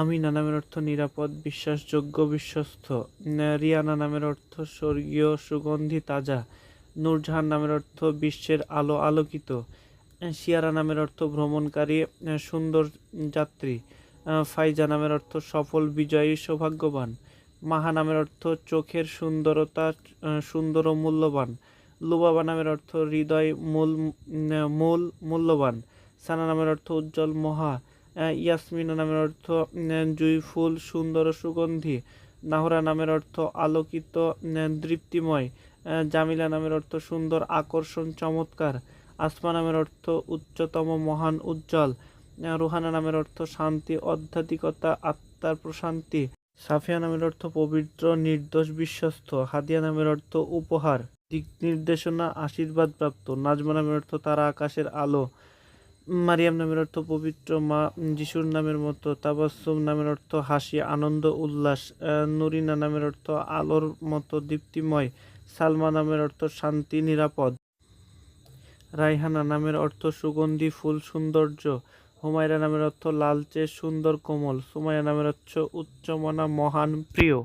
আমিনা নামের অর্থ নিরাপদ, বিশ্বাসযোগ্য, বিশ্বস্ত। রিয়ানা নামের অর্থ স্বর্গীয়, সুগন্ধি তাজা। নূরজাহান নামের অর্থ বিশ্বের আলো আলোকিত। শিয়ারা নামের অর্থ ভ্রমণকারী, সুন্দর যাত্রী। ফাইজা নামের অর্থ সফল, বিজয়ী, সৌভাগ্যবান। মাহা নামের অর্থ চোখের সুন্দরতা, সুন্দর ও মূল্যবান। লুবাবা নামের অর্থ হৃদয়, মূল মূল মূল্যবান। সানা নামের অর্থ উজ্জ্বল, মহা। ইয়াসমিনা নামের অর্থ জুঁই ফুল, সুন্দর সুগন্ধি। নাহরা নামের অর্থ, আলোকিত দৃপ্তিময়। জামিলা নামের অর্থ, সুন্দর আকর্ষণ, চমৎকার। আসমা নামের অর্থ, উচ্চতম, মহান, উজ্জ্বল। রুহানা নামের অর্থ, শান্তি আধ্যাত্মিকতা আত্মার প্রশান্তি। সাফিয়া নামের অর্থ, পবিত্র, নির্দোষ, বিশ্বস্ত। হাদিয়া নামের অর্থ, উপহার। দিক নির্দেশনা আশীর্বাদ প্রাপ্ত নাজমা নামের অর্থ, তারা আকাশের আলো। মারিয়াম নামের অর্থ পবিত্র মা যিশুর নামের মতো তাবাসুম নামের অর্থ হাসি, আনন্দ, উল্লাস নুরিনা নামের অর্থ আলোর মতো দীপ্তিময়, সালমা নামের অর্থ শান্তি, নিরাপদ। রাইহানা নামের অর্থ সুগন্ধি, ফুল, সৌন্দর্য। হুমায়রা নামের অর্থ লালচে, সুন্দর, কোমল। সুমায়া নামের অর্থ উচ্চমনা, মহান, প্রিয়।